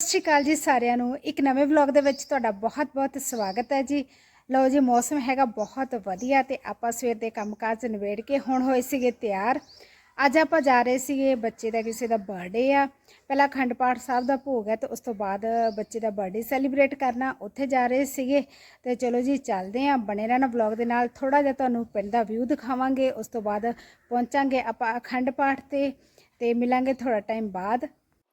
ਸਤਿ ਸ਼੍ਰੀ ਅਕਾਲ ਜੀ ਸਾਰਿਆਂ ਨੂੰ। ਇੱਕ ਨਵੇਂ ਵਲੌਗ ਦੇ ਵਿੱਚ ਤੁਹਾਡਾ ਬਹੁਤ-ਬਹੁਤ ਸਵਾਗਤ ਹੈ ਜੀ। ਲਓ ਜੀ, ਮੌਸਮ ਹੈਗਾ ਬਹੁਤ ਵਧੀਆ ਤੇ ਆਪਾਂ ਸਵੇਰ ਦੇ ਕੰਮਕਾਜ ਨਿਬੇੜ ਕੇ ਹੁਣ ਹੋਏ ਸੀਗੇ ਤਿਆਰ। ਅੱਜ ਆਪਾਂ ਜਾ ਰਹੇ ਸੀਗੇ ਬੱਚੇ ਦਾ ਕਿਸੇ ਦਾ ਬਰਥਡੇ ਆ। ਪਹਿਲਾਂ ਅਖੰਡ ਪਾਠ ਸਾਹਿਬ ਦਾ ਭੋਗ ਹੈ ਤੇ ਉਸ ਤੋਂ ਬਾਅਦ ਬੱਚੇ ਦਾ ਬਰਥਡੇ ਸੈਲੀਬ੍ਰੇਟ ਕਰਨਾ, ਉੱਥੇ ਜਾ ਰਹੇ ਸੀਗੇ। ਤੇ ਚਲੋ ਜੀ, ਚੱਲਦੇ ਆਂ ਬਣੇ ਰਹਿਣਾ ਵਲੌਗ ਦੇ ਨਾਲ। ਥੋੜਾ ਜਿਹਾ ਤੁਹਾਨੂੰ ਪਿੰਡ ਦਾ ਵਿਊ ਦਿਖਾਵਾਂਗੇ। ਉਸ ਤੋਂ ਬਾਅਦ ਪਹੁੰਚਾਂਗੇ ਆਪਾਂ ਅਖੰਡ ਪਾਠ ਤੇ ਤੇ ਮਿਲਾਂਗੇ ਥੋੜਾ ਟਾਈਮ ਬਾਅਦ।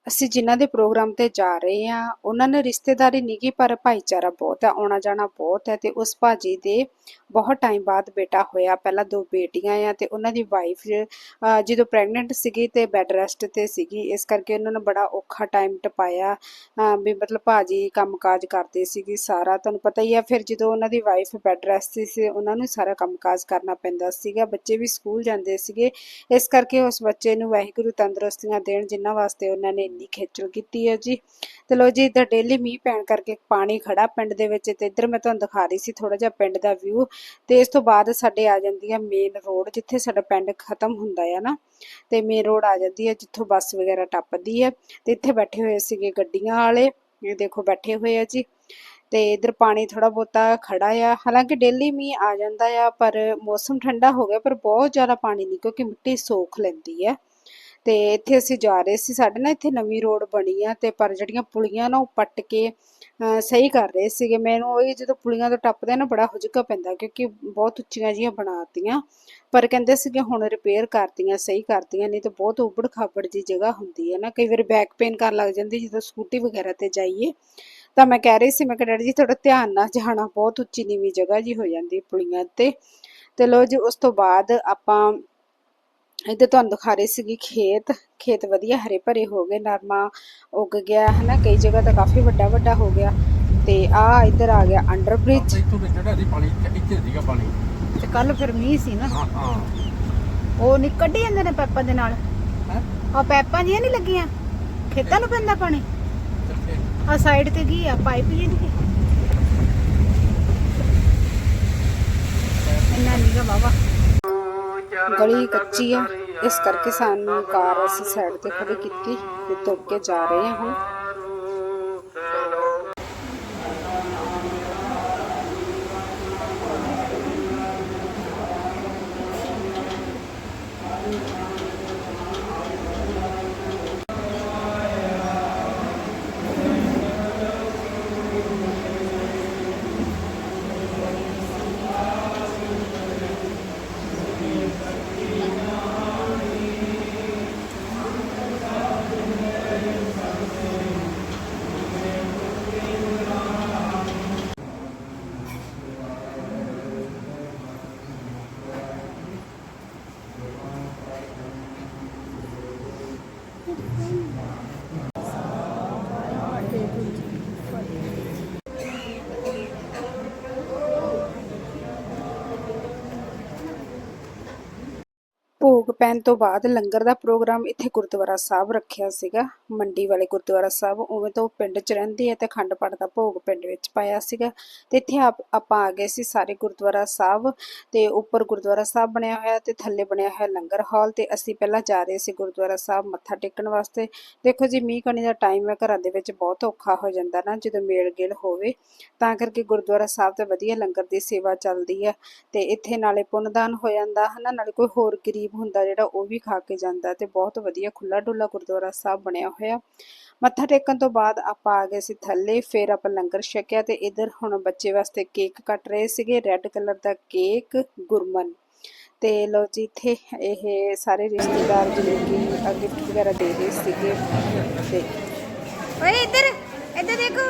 ਅਸੀਂ ਜਿਨ੍ਹਾਂ ਦੇ ਪ੍ਰੋਗਰਾਮ ਤੇ ਜਾ ਰਹੇ ਆ ਉਹਨਾਂ ਨੇ ਰਿਸ਼ਤੇਦਾਰੀ ਨਹੀਂ ਪਰ ਭਾਈਚਾਰਾ ਬਹੁਤ ਹੈ ਆਉਣਾ ਜਾਣਾ ਬਹੁਤ ਹੈ ਤੇ ਉਸ ਭਾਜੀ ਦੇ ਬਹੁਤ ਟਾਈਮ ਬਾਅਦ ਬੇਟਾ ਹੋਇਆ, ਪਹਿਲਾਂ ਦੋ ਬੇਟੀਆਂ ਆ ਤੇ ਉਹਨਾਂ ਦੀ ਵਾਈਫ ਜਦੋਂ ਪ੍ਰੈਗਨੈਂਟ ਸੀਗੀ ਤੇ ਬੈੱਡ ਰੈਸਟ ਤੇ ਸੀਗੀ, ਇਸ ਕਰਕੇ ਉਹਨਾਂ ਨੇ ਬੜਾ ਔਖਾ ਟਾਈਮ ਟਪਾਇਆ ਵੀ ਮਤਲਬ ਭਾਜੀ ਕੰਮਕਾਜ ਕਰਦੇ ਸੀਗੇ ਸਾਰਾ, ਤੁਹਾਨੂੰ ਪਤਾ ਹੀ ਆ, ਫਿਰ ਜਦੋਂ ਉਹਨਾਂ ਦੀ ਵਾਈਫ ਬੈੱਡ ਰੈਸਟ ਸੀ, ਉਹਨਾਂ ਨੂੰ ਸਾਰਾ ਕੰਮਕਾਜ ਕਰਨਾ ਪੈਂਦਾ ਸੀਗਾ, ਬੱਚੇ ਵੀ ਸਕੂਲ ਜਾਂਦੇ ਸੀਗੇ, ਇਸ ਕਰਕੇ ਉਸ ਬੱਚੇ ਨੂੰ ਵਾਹਿਗੁਰੂ ਤੰਦਰੁਸਤੀਆਂ ਦੇਣ, ਜਿਨ੍ਹਾਂ ਵਾਸਤੇ ਉਹਨਾਂ ਨੇ ਇੰਨੀ ਖੇਚਲ ਕੀਤੀ ਹੈ ਜੀ। ਤੇ ਲੋ ਜੀ, ਇੱਧਰ ਡੇਲੀ ਮੀਂਹ ਪੈਣ ਕਰਕੇ ਪਾਣੀ ਖੜਾ ਪਿੰਡ ਦੇ ਵਿੱਚ ਤੇ ਇੱਧਰ ਮੈਂ ਤੁਹਾਨੂੰ ਦਿਖਾ ਰਹੀ ਸੀ ਥੋੜਾ ਜਿਹਾ ਪਿੰਡ ਦਾ ਵਿਊ ਤੇ ਇਸ ਤੋਂ ਬਾਅਦ ਸਾਡੇ ਆ ਜਾਂਦੀ ਹੈ ਮੇਨ ਰੋਡ ਜਿੱਥੇ ਸਾਡਾ ਪਿੰਡ ਖਤਮ ਹੁੰਦਾ ਹੈ ਨਾ, ਤੇ ਮੇਨ ਰੋਡ ਆ ਜਾਂਦੀ ਹੈ ਜਿੱਥੋਂ ਬੱਸ ਵਗੈਰਾ ਟੱਪਦੀ ਹੈ ਤੇ ਇੱਥੇ ਬੈਠੇ ਹੋਏ ਸੀਗੇ ਗੱਡੀਆਂ ਵਾਲੇ, ਇਹ ਦੇਖੋ ਬੈਠੇ ਹੋਏ ਆ ਜੀ ਤੇ ਇਧਰ ਪਾਣੀ ਥੋੜਾ ਬਹੁਤਾ ਖੜਾ ਆ, ਹਾਲਾਂਕਿ ਡੇਲੀ ਮੀਂਹ ਆ ਜਾਂਦਾ ਆ ਪਰ ਮੌਸਮ ਠੰਡਾ ਹੋ ਗਿਆ ਪਰ ਬਹੁਤ ਜ਼ਿਆਦਾ ਪਾਣੀ ਨਹੀਂ ਕਿਉਂਕਿ ਮਿੱਟੀ ਸੋਖ ਲੈਂਦੀ ਹੈ ਤੇ ਇੱਥੇ ਅਸੀਂ ਜਾ ਰਹੇ ਸੀ, ਸਾਡੇ ਨਾ ਇੱਥੇ ਨਵੀਂ ਰੋਡ ਬਣੀ ਆ ਤੇ ਪਰ ਜਿਹੜੀਆਂ ਪੁਲੀਆਂ ਨਾ ਉਹ ਪੱਟ ਕੇ ਸਹੀ ਕਰ ਰਹੇ ਸੀਗੇ। ਮੈਨੂੰ ਉਹ ਜਦੋਂ ਪੁਲੀਆਂ ਤੋਂ ਟੱਪਦੇ ਆ ਨਾ ਬੜਾ ਹੁਜਕਾ ਪੈਂਦਾ ਕਿਉਂਕਿ ਬਹੁਤ ਉੱਚੀਆਂ ਜੀਆਂ ਬਣਾਤੀਆਂ। ਪਰ ਕਹਿੰਦੇ ਸੀਗੇ ਹੁਣ ਰਿਪੇਅਰ ਕਰਤੀਆਂ, ਸਹੀ ਕਰਤੀਆਂ, ਨਹੀਂ ਤਾਂ ਬਹੁਤ ਉਬੜ ਖਾਬੜ ਜੀ ਜਗ੍ਹਾ ਹੁੰਦੀ ਹੈ ਨਾ। ਕਈ ਵਾਰ ਬੈਕ ਪੇਨ ਕਰਨ ਲੱਗ ਜਾਂਦੀ ਜਦੋਂ ਸਕੂਟੀ ਵਗੈਰਾ ਤੇ ਜਾਈਏ। ਤਾਂ ਮੈਂ ਕਹਿ ਰਹੀ ਸੀ, ਮੈਂ ਕਿਹਾ, ਡੈਡੀ ਜੀ ਥੋੜਾ ਧਿਆਨ ਨਾਲ ਜਾਣਾ, ਬਹੁਤ ਉੱਚੀ ਨੀਵੀਂ ਜਗ੍ਹਾ ਜੀ ਹੋ ਜਾਂਦੀ ਪੁਲੀਆਂ ਤੇ। ਤੇ ਲੋ ਜੀ, ਉਸ ਤੋਂ ਬਾਅਦ ਆਪਾਂ ਇੱਧਰ ਤੁਹਾਨੂੰ ਦਿਖਾ ਰਹੀ ਸੀਗੀ ਖੇਤ ਖੇਤ ਵਧੀਆ ਹਰੇ ਭਰੇ ਹੋ ਗਏ ਨਰਮਾ ਉੱਗ ਗਿਆ ਹਨਾ ਕਈ ਜਗ੍ਹਾ ਤਾਂ ਕਾਫੀ ਵੱਡਾ ਵੱਡਾ ਹੋ ਗਿਆ ਤੇ ਆ ਇੱਧਰ ਆ ਗਿਆ ਅੰਡਰ ਬ੍ਰਿਜ ਇੱਥੋਂ ਤੇ ਚੜਾ ਦੀ ਪਾਣੀ ਤੇ ਇੱਥੇ ਸੀਗਾ ਪਾਣੀ। ਤੇ ਕੱਲ ਫਿਰ ਮੀਂਹ ਸੀ ਨਾ। ਹਾਂ ਹਾਂ। ਉਹ ਨਹੀਂ ਕੱਢੀ ਜਾਂਦੇ ਨੇ ਪੈਪਾਂ ਦੇ ਨਾਲ। ਹੈਂ? ਆ ਪੈਪਾਂ ਜੀਆਂ ਨਹੀਂ ਲੱਗੀਆਂ? ਖੇਤਾਂ ਨੂੰ ਪੈਂਦਾ ਪਾਣੀ? ਆ ਸਾਈਡ ਤੇ ਕੀ ਆ? ਪਾਈਪ ਜੀ ਦੀ ਇੰਨਾ ਨੀਗਾ ਬਾਬਾ ਗਲੀ ਕੱਚੀ ਆ। ਇਸ ਕਰਕੇ ਸਾਨੂੰ ਕਾਰ ਅਸੀਂ ਸਾਈਡ ਤੇ ਖੜੀ ਕੀਤੀ ਤੇ ਤੁਰ ਕੇ ਜਾ ਰਹੇ ਹਾਂ। ਭੋਗ ਪੈਣ ਤੋਂ ਬਾਅਦ ਲੰਗਰ ਦਾ ਪ੍ਰੋਗਰਾਮ ਇੱਥੇ ਗੁਰਦੁਆਰਾ ਸਾਹਿਬ ਰੱਖਿਆ ਸੀਗਾ। ਮੰਡੀ ਵਾਲੇ ਗੁਰਦੁਆਰਾ ਸਾਹਿਬ, ਉਵੇਂ ਤੋਂ ਉਹ ਪਿੰਡ 'ਚ ਰਹਿੰਦੇ ਆ ਤੇ ਅਖੰਡ ਪਾਠ ਦਾ ਭੋਗ ਪਿੰਡ ਵਿੱਚ ਪਾਇਆ ਸੀਗਾ। ਤੇ ਇੱਥੇ ਆਪ- ਆਪਾਂ ਆ ਗਏ ਸੀ ਸਾਰੇ ਗੁਰਦੁਆਰਾ ਸਾਹਿਬ, ਤੇ ਉੱਪਰ ਗੁਰਦੁਆਰਾ ਸਾਹਿਬ ਬਣਿਆ ਹੋਇਆ ਤੇ ਥੱਲੇ ਬਣਿਆ ਹੋਇਆ ਲੰਗਰ ਹਾਲ ਤੇ ਅਸੀਂ ਪਹਿਲਾਂ ਜਾ ਰਹੇ ਸੀ ਗੁਰਦੁਆਰਾ ਸਾਹਿਬ ਮੱਥਾ ਟੇਕਣ ਵਾਸਤੇ। ਦੇਖੋ ਜੀ, ਮੀਂਹ ਕਣੀ ਦਾ ਟਾਈਮ ਹੈ, ਘਰਾਂ ਦੇ ਵਿੱਚ ਬਹੁਤ ਔਖਾ ਹੋ ਜਾਂਦਾ ਨਾ, ਜਦੋਂ ਮੇਲ ਗੇਲ ਹੋਵੇ। ਤਾਂ ਕਰਕੇ ਗੁਰਦੁਆਰਾ ਸਾਹਿਬ ਤੇ ਵਧੀਆ ਲੰਗਰ ਦੀ ਸੇਵਾ ਚੱਲਦੀ ਹੈ ਤੇ ਇੱਥੇ ਨਾਲੇ ਪੁੰਨਦਾਨ ਹੋ ਜਾਂਦਾ, ਹਨਾ? ਨਾਲੇ ਕੋਈ ਹੋਰ ਗਰੀਬ ਹੁੰਦਾ ਜਿਹੜਾ ਉਹ ਵੀ ਖਾ ਕੇ ਜਾਂਦਾ ਤੇ ਬਹੁਤ ਵਧੀਆ ਖੁੱਲਾ ਡੁੱਲਾ ਗੁਰਦੁਆਰਾ ਸਾਹਿਬ ਬਣਿਆ ਹੋਇਆ। ਮੱਥਾ ਟੇਕਣ ਤੋਂ ਬਾਅਦ ਆਪਾਂ ਆ ਗਏ ਸੀ ਥੱਲੇ, ਫਿਰ ਆਪਾਂ ਲੰਗਰ ਛਕਿਆ ਤੇ ਇਧਰ ਹੁਣ ਬੱਚੇ ਵਾਸਤੇ ਕੇਕ ਕੱਟ ਰਹੇ ਸੀਗੇ ਰੈੱਡ ਕਲਰ ਦਾ ਕੇਕ ਗੁਰਮਨ। ਤੇ ਲੋ ਜੀ, ਇੱਥੇ ਇਹ ਸਾਰੇ ਰਿਸ਼ਤੇਦਾਰ ਜਿਹੜੇ ਕਿ ਗਿਫਟ ਵਗੈਰਾ ਦੇ ਰਹੇ ਸੀਗੇ ਤੇ ਓਏ ਇੱਧਰ ਇੱਧਰ ਦੇਖੋ।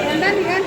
ਠੰਡਾ ਨਹੀਂ ਹੈ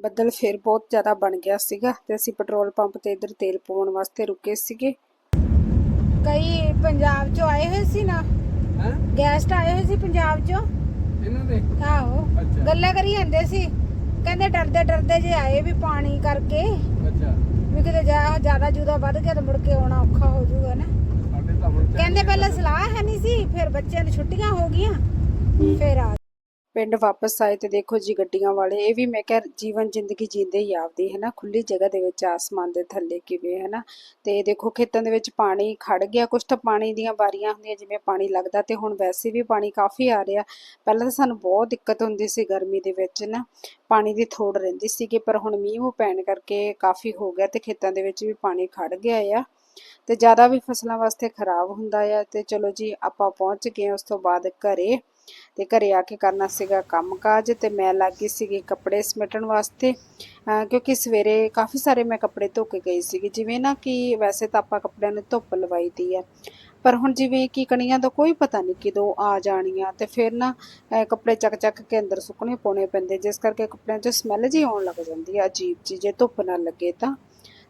ਬੱਦਲ ਫਿਰ ਬਹੁਤ ਜ਼ਿਆਦਾ ਬਣ ਗਿਆ ਸੀਗਾ ਤੇ ਅਸੀਂ ਪੈਟਰੋਲ ਪੰਪ ਤੇ ਇੱਧਰ ਤੇਲ ਪਵਾਉਣ ਵਾਸਤੇ ਰੁਕੇ ਸੀਗੇ। ਕਈ ਪੰਜਾਬ ਚੋਂ ਆਏ ਹੋਏ ਸੀ ਨਾ? ਹੈ? ਗੈਸਟ ਆਏ ਹੋਏ ਸੀ ਪੰਜਾਬ ਚੋਂ? ਇਹਨਾਂ ਦੇ? ਆਹੋ। ਅੱਛਾ। ਗੱਲਾਂ ਕਰੀ ਜਾਂਦੇ ਸੀ। ਕਹਿੰਦੇ ਡਰਦੇ ਡਰਦੇ ਜੇ ਆਏ ਵੀ ਪਾਣੀ ਕਰਕੇ। ਅੱਛਾ। ਵੀ ਕਿਤੇ ਜਾ ਜ਼ਿਆਦਾ ਜੂਦਾ ਵੱਧ ਗਿਆ ਤਾਂ ਮੁੜ ਕੇ ਆਉਣਾ ਔਖਾ ਹੋ ਜਾਊਗਾ ਨਾ। ਕਹਿੰਦੇ ਪਹਿਲਾਂ ਸਲਾਹ ਹੈ ਨਹੀਂ ਸੀ ਫਿਰ ਬੱਚਿਆਂ ਨੂੰ ਛੁੱਟੀਆਂ ਹੋ ਗਈਆਂ। ਫਿਰ ਆ ਪਿੰਡ ਵਾਪਸ ਆਏ ਤੇ ਦੇਖੋ ਜੀ ਗੱਡੀਆਂ ਵਾਲੇ, ਇਹ ਵੀ ਮੈਂ ਕਿਹਾ ਜੀਵਨ ਜ਼ਿੰਦਗੀ ਜੀਂਦੇ ਹੀ ਆਪਦੀ ਹੈ ਨਾ ਖੁੱਲੀ ਜਗ੍ਹਾ ਦੇ ਵਿੱਚ ਆਸਮਾਨ ਦੇ ਥੱਲੇ ਕਿਵੇਂ ਹੈ ਨਾ ਤੇ ਦੇਖੋ ਖੇਤਾਂ ਦੇ ਵਿੱਚ ਪਾਣੀ ਖੜ ਗਿਆ ਕੁਝ ਤਾਂ ਪਾਣੀ ਦੀਆਂ ਵਾਰੀਆਂ ਹੁੰਦੀਆਂ ਜਿਵੇਂ ਪਾਣੀ ਲੱਗਦਾ ਤੇ ਹੁਣ ਵੈਸੇ ਵੀ ਪਾਣੀ ਕਾਫੀ ਆ ਰਿਹਾ। ਪਹਿਲਾਂ ਤਾਂ ਸਾਨੂੰ ਬਹੁਤ ਦਿੱਕਤ ਹੁੰਦੀ ਸੀ ਗਰਮੀ ਦੇ ਵਿੱਚ ਨਾ ਪਾਣੀ ਦੀ ਥੋੜ ਰਹਿੰਦੀ ਸੀਗੀ, ਪਰ ਹੁਣ ਮੀਂਹ ਮੂੰਹ ਪੈਣ ਕਰਕੇ ਕਾਫੀ ਹੋ ਗਿਆ ਤੇ ਖੇਤਾਂ ਦੇ ਵਿੱਚ ਵੀ ਪਾਣੀ ਖੜ ਗਿਆ ਆ। ਤੇ ਜ਼ਿਆਦਾ ਵੀ ਫਸਲਾਂ ਵਾਸਤੇ ਖਰਾਬ ਹੁੰਦਾ ਆ ਤੇ ਚਲੋ ਜੀ ਆਪਾਂ ਪਹੁੰਚ ਗਏ ਉਸ ਤੋਂ ਬਾਅਦ ਘਰੇ। ਤੇ ਘਰੇ ਆ ਕੇ ਕਰਨਾ ਸੀਗਾ ਕੰਮਕਾਜ ਤੇ ਮੈਂ ਲੱਗੀ ਸੀਗੀ ਕੱਪੜੇ ਸਮੇਟਣ ਵਾਸਤੇ। ਕਿਉਂਕਿ ਸਵੇਰੇ ਕਾਫੀ ਸਾਰੇ ਮੈਂ ਕੱਪੜੇ ਧੋ ਕੇ ਗਈ ਸੀਗੀ। ਜਿਵੇਂ ਨਾ ਕਿ ਵੈਸੇ ਤਾਂ ਆਪਾਂ ਕੱਪੜਿਆਂ ਨੂੰ ਧੁੱਪ ਲਵਾਈ ਦੀ ਆ। ਪਰ ਹੁਣ ਜਿਵੇਂ ਕਿ ਕਣੀਆਂ ਦਾ ਕੋਈ ਪਤਾ ਨਹੀਂ ਕਿਦੋਂ ਆ ਜਾਣੀਆਂ ਤੇ ਫਿਰ ਨਾ ਕੱਪੜੇ ਚੱਕ ਚੱਕ ਕੇ ਅੰਦਰ ਸੁੱਕਣੇ ਪਾਉਣੇ ਪੈਂਦੇ। ਜਿਸ ਕਰਕੇ ਕੱਪੜਿਆਂ 'ਚ ਸਮੈਲ ਜੀ ਆਉਣ ਲੱਗ ਜਾਂਦੀ ਆ, ਅਜੀਬ ਜੀ ਜੇ ਧੁੱਪ ਨਾ ਲੱਗੇ ਤਾਂ।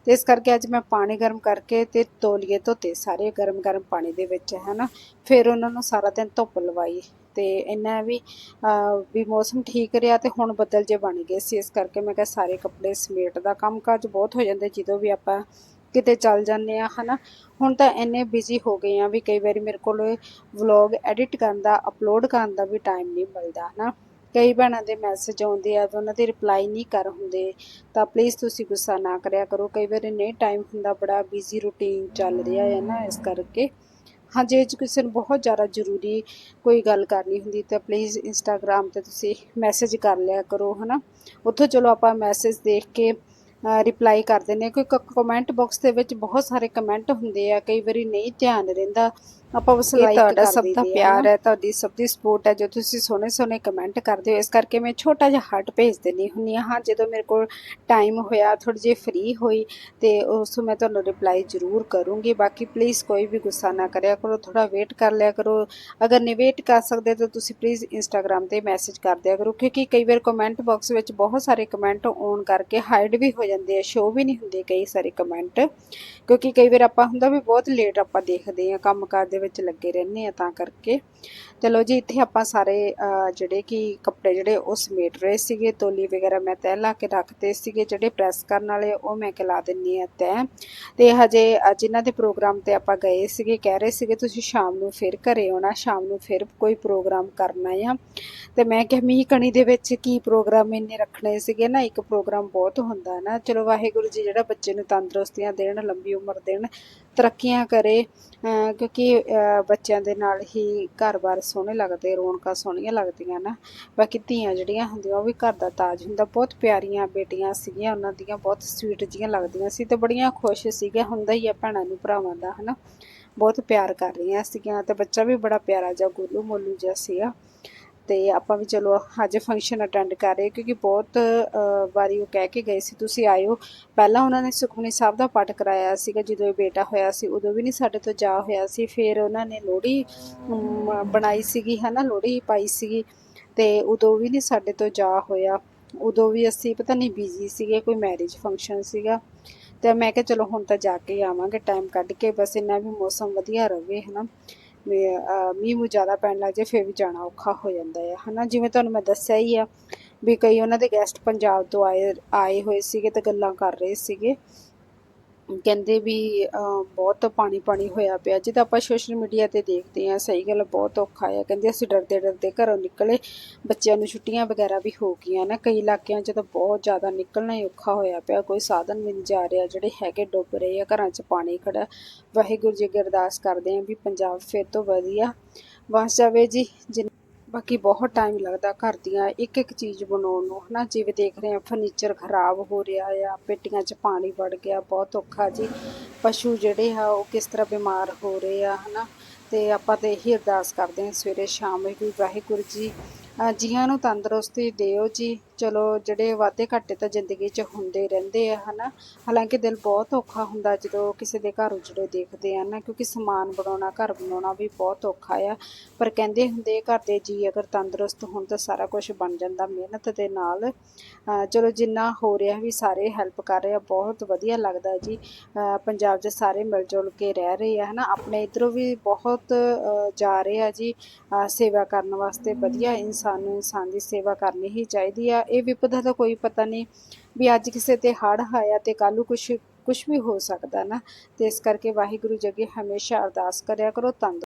ਤੇ ਇਸ ਕਰਕੇ ਅੱਜ ਮੈਂ ਪਾਣੀ ਗਰਮ ਕਰਕੇ ਤੇ ਤੋਲੀਏ ਧੋਤੇ, ਸਾਰੇ ਗਰਮ ਗਰਮ ਪਾਣੀ ਦੇ ਵਿੱਚ ਹੈ ਨਾ ਫਿਰ ਉਹਨਾਂ ਨੂੰ ਸਾਰਾ ਦਿਨ ਧੁੱਪ ਲਵਾਈ ਤੇ ਇੰਨਾ ਵੀ ਵੀ ਮੌਸਮ ਠੀਕ ਰਿਹਾ ਤੇ ਹੁਣ ਬੱਦਲ ਜੇ ਬਣ ਗਏ ਸੀ। ਇਸ ਕਰਕੇ ਮੈਂ ਕਿਹਾ ਸਾਰੇ ਕੱਪੜੇ ਸਮੇਟ ਦਾ ਕੰਮਕਾਜ ਬਹੁਤ ਹੋ ਜਾਂਦੇ, ਜਦੋਂ ਵੀ ਆਪਾਂ ਕਿਤੇ ਚੱਲ ਜਾਂਦੇ ਆ ਹਨਾ। ਹੁਣ ਤਾਂ ਇੰਨੇ ਬਿਜ਼ੀ ਹੋ ਗਏ ਆ ਵੀ ਕਈ ਵਾਰੀ ਮੇਰੇ ਕੋਲ ਵਲੌਗ ਐਡਿਟ ਕਰਨ ਦਾ ਅਪਲੋਡ ਕਰਨ ਦਾ ਵੀ ਟਾਈਮ ਨਹੀਂ ਮਿਲਦਾ, ਹਨਾ। ਕਈ ਭੈਣਾਂ ਦੇ ਮੈਸੇਜ ਆਉਂਦੇ ਆ ਤਾਂ ਉਹਨਾਂ ਦੇ ਰਿਪਲਾਈ ਨਹੀਂ ਕਰ ਹੁੰਦੇ। ਤਾਂ ਪਲੀਜ਼ ਤੁਸੀਂ ਗੁੱਸਾ ਨਾ ਕਰਿਆ ਕਰੋ। ਕਈ ਵਾਰੀ ਨਹੀਂ ਟਾਈਮ ਹੁੰਦਾ ਬੜਾ ਬਿਜ਼ੀ ਰੂਟੀਨ ਚੱਲ ਰਿਹਾ ਹੈ ਨਾ ਇਸ ਕਰਕੇ। ਹਾਂ ਜੇ ਅੱਜ ਕਿਸੇ ਨੂੰ ਬਹੁਤ ਜ਼ਿਆਦਾ ਜ਼ਰੂਰੀ ਕੋਈ ਗੱਲ ਕਰਨੀ ਹੁੰਦੀ ਤਾਂ ਪਲੀਜ਼ ਇੰਸਟਾਗ੍ਰam ਤੇ ਤੁਸੀਂ ਮੈਸੇਜ ਕਰ ਲਿਆ ਕਰੋ, ਹਨਾ? ਉੱਥੋਂ ਚਲੋ ਆਪਾਂ ਮੈਸੇਜ ਦੇਖ ਕੇ ਰਿਪਲਾਈ ਕਰ ਦਿੰਦੇ ਹਾਂ ਕਿਉਂਕਿ ਕਮੈਂਟ ਬਾਕਸ ਦੇ ਵਿੱਚ ਬਹੁਤ ਸਾਰੇ ਕਮੈਂਟ ਹੁੰਦੇ ਆ। ਕਈ ਵਾਰੀ ਨਹੀਂ ਧਿਆਨ ਰਹਿੰਦਾ। ਆਪਾਂ ਬਸ ਲਾਈਕ ਤੁਹਾਡਾ ਸਭ ਦਾ ਪਿਆਰ ਹੈ ਤੁਹਾਡੀ ਸਭ ਦੀ ਸਪੋਰਟ ਹੈ ਜੋ ਤੁਸੀਂ ਸੋਹਣੇ ਸੋਹਣੇ ਕਮੈਂਟ ਕਰਦੇ ਹੋ ਇਸ ਕਰਕੇ ਮੈਂ ਛੋਟਾ ਜਿਹਾ ਹਾਰਟ ਭੇਜ ਦਿੰਦੀ ਹੁੰਦੀ ਹਾਂ ਹਾਂ ਜਦੋਂ ਮੇਰੇ ਕੋਲ ਟਾਈਮ ਹੋਇਆ ਥੋੜੀ ਜਿਹੀ ਫ੍ਰੀ ਹੋਈ ਤੇ ਉਸ ਤੋਂ ਮੈਂ ਤੁਹਾਨੂੰ ਰਿਪਲਾਈ ਜ਼ਰੂਰ ਕਰੂੰਗੀ। ਬਾਕੀ ਪਲੀਜ਼ ਕੋਈ ਵੀ ਗੁੱਸਾ ਨਾ ਕਰਿਆ ਕਰੋ ਥੋੜਾ ਵੇਟ ਕਰ ਲਿਆ ਕਰੋ। ਅਗਰ ਨਹੀਂ ਵੇਟ ਕਰ ਸਕਦੇ ਤਾਂ ਤੁਸੀਂ ਪਲੀਜ਼ ਇੰਸਟਾਗ੍ਰam ਤੇ ਮੈਸੇਜ ਕਰ ਦਿਆ ਕਰੋ ਕਿਉਂਕਿ ਕਈ ਵਾਰ ਕਮੈਂਟ ਬਾਕਸ ਵਿੱਚ ਬਹੁਤ ਸਾਰੇ ਕਮੈਂਟ ਔਨ ਕਰਕੇ ਹਾਈਡ ਵੀ ਹੋ ਜਾਂਦੇ ਆ ਸ਼ੋ ਵੀ ਨਹੀਂ ਹੁੰਦੇ ਕਈ ਸਾਰੇ ਕਮੈਂਟ ਕਿਉਂਕਿ ਕਈ ਵਾਰ ਆਪਾਂ ਹੁੰਦਾ ਵੀ ਬਹੁਤ ਲੇਟ ਆਪਾਂ ਦੇਖਦੇ ਆ ਕੰਮਕਾਰ ਦੇ ਵਿੱਚ ਲੱਗੇ ਰਹਿੰਦੇ ਆ ਤਾਂ ਕਰਕੇ। ਚਲੋ ਜੀ ਇੱਥੇ ਆਪਾਂ ਸਾਰੇ ਜਿਹੜੇ ਕਿ ਕੱਪੜੇ ਜਿਹੜੇ ਉਹ ਸਮੇਟ ਰਹੇ ਸੀਗੇ ਤੋਲੀ ਵਗੈਰਾ ਮੈਂ ਤੈਅ ਲਾ ਕੇ ਰੱਖਦੇ ਸੀਗੇ ਜਿਹੜੇ ਪ੍ਰੈਸ ਕਰਨ ਵਾਲੇ ਉਹ ਮੈਂ ਕਿ ਲਾ ਦਿੰਨੀ ਆ ਤੈਅ ਤੇ ਹਜੇ ਅਹ, ਜਿਨ੍ਹਾਂ ਦੇ ਪ੍ਰੋਗਰਾਮ ਤੇ ਆਪਾਂ ਗਏ ਸੀਗੇ ਕਹਿ ਰਹੇ ਸੀਗੇ ਤੁਸੀਂ ਸ਼ਾਮ ਨੂੰ ਫਿਰ ਘਰੇ ਆਉਣਾ ਸ਼ਾਮ ਨੂੰ ਫਿਰ ਕੋਈ ਪ੍ਰੋਗਰਾਮ ਕਰਨਾ ਆ। ਤੇ ਮੈਂ ਕਿਹਾ ਮੀਂਹ ਕਣੀ ਦੇ ਵਿੱਚ ਕੀ ਪ੍ਰੋਗਰਾਮ ਇੰਨੇ ਰੱਖਣੇ ਸੀਗੇ ਨਾ ਇੱਕ ਪ੍ਰੋਗਰਾਮ ਬਹੁਤ ਹੁੰਦਾ ਨਾ। ਚਲੋ ਵਾਹਿਗੁਰੂ ਜੀ ਜਿਹੜਾ ਬੱਚੇ ਨੂੰ ਤੰਦਰੁਸਤੀਆਂ ਦੇਣ ਲੰਬੀ ਉਮਰ ਦੇਣ ਤਰੱਕੀਆਂ ਕਰੇ ਕਿਉਂਕਿ ਬੱਚਿਆਂ ਦੇ ਨਾਲ ਹੀ ਘਰ-ਬਾਰ ਸੋਹਣੇ ਲੱਗਦੇ, ਰੌਣਕਾਂ ਸੋਹਣੀਆਂ ਲੱਗਦੀਆਂ ਨਾ। ਬਾਕੀ ਧੀਆਂ ਜਿਹੜੀਆਂ ਹੁੰਦੀਆਂ, ਉਹ ਵੀ ਘਰ ਦਾ ਤਾਜ ਹੁੰਦਾ। ਬਹੁਤ ਪਿਆਰੀਆਂ ਬੇਟੀਆਂ ਸੀਗੀਆਂ, ਉਹਨਾਂ ਦੀਆਂ ਬਹੁਤ ਸਵੀਟ ਜੀਆਂ ਲੱਗਦੀਆਂ ਸੀ ਤੇ ਬੜੀਆਂ ਖੁਸ਼ ਸੀਗੀਆਂ ਹੁੰਦਾ ਹੀ ਆ ਭੈਣਾਂ ਨੂੰ, ਭਰਾਵਾਂ ਦਾ, ਹਨਾ। ਬਹੁਤ ਪਿਆਰ ਕਰ ਰਹੀਆਂ ਸੀਗੀਆਂ ਤੇ ਬੱਚਾ ਵੀ ਬੜਾ ਪਿਆਰਾ ਜਿਹਾ, ਗੋਲੂ ਮੋਲੂ ਜਿਹਾ ਸੀਗਾ। ਤੇ ਆਪਾਂ ਵੀ ਚਲੋ ਅੱਜ ਫੰਕਸ਼ਨ ਅਟੈਂਡ ਕਰ ਰਹੇ ਕਿਉਂਕਿ ਬਹੁਤ ਵਾਰੀ ਉਹ ਕਹਿ ਕੇ ਗਏ ਸੀ ਤੁਸੀਂ ਆਇਓ। ਪਹਿਲਾਂ ਉਹਨਾਂ ਨੇ ਸੁਖਮਨੀ ਸਾਹਿਬ ਦਾ ਪਾਠ ਕਰਾਇਆ ਸੀਗਾ ਜਦੋਂ ਇਹ ਬੇਟਾ ਹੋਇਆ ਸੀ ਉਦੋਂ ਵੀ ਨਹੀਂ ਸਾਡੇ ਤੋਂ ਜਾ ਹੋਇਆ ਸੀ। ਫਿਰ ਉਹਨਾਂ ਨੇ ਲੋਹੜੀ ਬਣਾਈ ਸੀਗੀ ਹਨਾ ਲੋਹੜੀ ਪਾਈ ਸੀਗੀ ਤੇ ਉਦੋਂ ਵੀ ਨਹੀਂ ਸਾਡੇ ਤੋਂ ਜਾ ਹੋਇਆ। ਉਦੋਂ ਵੀ ਅਸੀਂ ਪਤਾ ਨਹੀਂ ਬਿਜ਼ੀ ਸੀਗੇ ਕੋਈ ਮੈਰਿਜ ਫੰਕਸ਼ਨ ਸੀਗਾ। ਤੇ ਮੈਂ ਕਿਹਾ ਚਲੋ ਹੁਣ ਤਾਂ ਜਾ ਕੇ ਆਵਾਂਗੇ ਟਾਈਮ ਕੱਢ ਕੇ ਬਸ ਇੰਨਾ ਵੀ ਮੌਸਮ ਵਧੀਆ ਰਹੇ ਹਨਾ। ਵੀ, ਮੀਂਹ ਮੂੰਹ ਜ਼ਿਆਦਾ ਪੈਣ ਲੱਗ ਜਾਏ, ਫਿਰ ਵੀ ਜਾਣਾ ਔਖਾ ਹੋ ਜਾਂਦਾ ਹੈ। ਹਨਾ, ਜਿਵੇਂ ਤੁਹਾਨੂੰ ਮੈਂ ਦੱਸਿਆ ਹੀ ਆ ਵੀ ਕਈ ਉਹਨਾਂ ਦੇ ਗੈਸਟ ਪੰਜਾਬ ਤੋਂ ਆਏ ਆਏ ਹੋਏ ਸੀਗੇ ਤੇ ਗੱਲਾਂ ਕਰ ਰਹੇ ਸੀਗੇ। ਕਹਿੰਦੇ ਵੀ ਬਹੁਤ ਪਾਣੀ ਪਾਣੀ ਹੋਇਆ ਪਿਆ। ਜਿੱਦਾਂ ਆਪਾਂ ਸੋਸ਼ਲ ਮੀਡੀਆ ਤੇ ਦੇਖਦੇ ਆ ਸਹੀ ਗੱਲ, ਬਹੁਤ ਔਖਾ ਆ। ਕਹਿੰਦੇ ਅਸੀਂ ਡਰਦੇ ਡਰਦੇ ਘਰੋਂ ਨਿਕਲੇ, ਬੱਚਿਆਂ ਨੂੰ ਛੁੱਟੀਆਂ ਵਗੈਰਾ ਵੀ ਹੋ ਗਈਆਂ ਨਾ। ਕਈ ਇਲਾਕਿਆਂ 'ਚ ਤਾਂ ਬਹੁਤ ਜ਼ਿਆਦਾ ਨਿਕਲਣਾ ਹੀ ਔਖਾ ਹੋਇਆ ਪਿਆ। ਕੋਈ ਸਾਧਨ ਵੀ ਨਹੀਂ ਜਾ ਰਿਹਾ। ਜਿਹੜੇ ਹੈਗੇ ਡੁੱਬ ਰਹੇ ਆ, ਘਰਾਂ 'ਚ ਪਾਣੀ ਖੜਾ ਵਾਹਿਗੁਰੂ ਜੀ ਅੱਗੇ ਅਰਦਾਸ ਕਰਦੇ ਆ ਵੀ ਪੰਜਾਬ ਫਿਰ ਤੋਂ ਵਧੀਆ ਵਸ ਜਾਵੇ ਜੀ। ਜਿੰਨ- ਬਾਕੀ ਬਹੁਤ ਟਾਈਮ ਲੱਗਦਾ ਘਰ ਦੀਆਂ ਇੱਕ ਇੱਕ ਚੀਜ਼ ਬਣਾਉਣ ਨੂੰ, ਹਨਾ? ਜਿਵੇਂ ਦੇਖ ਰਹੇ ਆ ਫਰਨੀਚਰ ਖਰਾਬ ਹੋ ਰਿਹਾ ਆ, ਪੇਟੀਆਂ 'ਚ ਪਾਣੀ ਵੜ ਗਿਆ, ਬਹੁਤ ਔਖਾ ਜੀ। ਪਸ਼ੂ ਜਿਹੜੇ ਆ, ਉਹ ਕਿਸ ਤਰ੍ਹਾਂ ਬਿਮਾਰ ਹੋ ਰਹੇ ਆ, ਹਨਾ? ਤੇ ਆਪਾਂ ਤੇ ਇਹੀ ਅਰਦਾਸ ਕਰਦੇ ਹਾਂ ਸਵੇਰੇ ਸ਼ਾਮ ਵੀ ਵਾਹਿਗੁਰੂ ਜੀ ਜੀਆਂ ਨੂੰ ਤੰਦਰੁਸਤੀ ਦਿਓ ਜੀ। ਚਲੋ ਜਿਹੜੇ ਵਾਧੇ ਘਾਟੇ ਤਾਂ ਜ਼ਿੰਦਗੀ 'ਚ ਹੁੰਦੇ ਰਹਿੰਦੇ ਆ, ਹਨਾ? ਹਾਲਾਂਕਿ ਦਿਲ ਬਹੁਤ ਔਖਾ ਹੁੰਦਾ ਜਦੋਂ ਕਿਸੇ ਦੇ ਘਰ ਉਜੜੇ ਦੇਖਦੇ ਆ ਨਾ ਕਿਉਂਕਿ ਸਮਾਨ ਬਣਾਉਣਾ, ਘਰ ਬਣਾਉਣਾ ਵੀ ਬਹੁਤ ਔਖਾ ਆ। ਪਰ ਕਹਿੰਦੇ ਹੁੰਦੇ ਘਰ ਦੇ ਜੀ ਅਗਰ ਤੰਦਰੁਸਤ ਹੋਣ ਤਾਂ ਸਾਰਾ ਕੁਝ ਬਣ ਜਾਂਦਾ, ਮਿਹਨਤ ਦੇ ਨਾਲ। ਚਲੋ ਜਿੰਨਾ ਹੋ ਰਿਹਾ ਵੀ ਸਾਰੇ ਹੈਲਪ ਕਰ ਰਹੇ ਆ, ਬਹੁਤ ਵਧੀਆ ਲੱਗਦਾ ਜੀ। ਪੰਜਾਬ 'ਚ ਸਾਰੇ ਮਿਲ ਜੁਲ ਕੇ ਰਹਿ ਰਹੇ ਆ, ਹਨਾ? ਆਪਣੇ ਇਧਰੋਂ ਵੀ ਬਹੁਤ ਜਾ ਰਹੇ ਆ ਜੀ। ਸੇਵਾ ਕਰਨ ਵਾਸਤੇ ਵਧੀਆ ਇਨਸਾਨ ਨੂੰ ਇਨਸਾਨ ਦੀ ਸੇਵਾ ਕਰਨੀ ਹੀ ਚਾਹੀਦੀ ਆ। ਇਹ ਵਿਪਦਾ ਦਾ ਕੋਈ ਪਤਾ ਨਹੀਂ ਵੀ ਅੱਜ ਕਿਸੇ ਤੇ ਹੜ੍ਹ ਆਇਆ ਤੇ ਕੱਲ੍ਹ ਨੂੰ ਕੁਛ ਕੁਛ ਵੀ ਹੋ ਸਕਦਾ ਨਾ। ਤੇ ਇਸ ਕਰਕੇ ਵਾਹਿਗੁਰੂ ਜੀ ਹਮੇਸ਼ਾ ਅਰਦਾਸ ਕਰਿਆ ਕਰੋ ਤੰਦ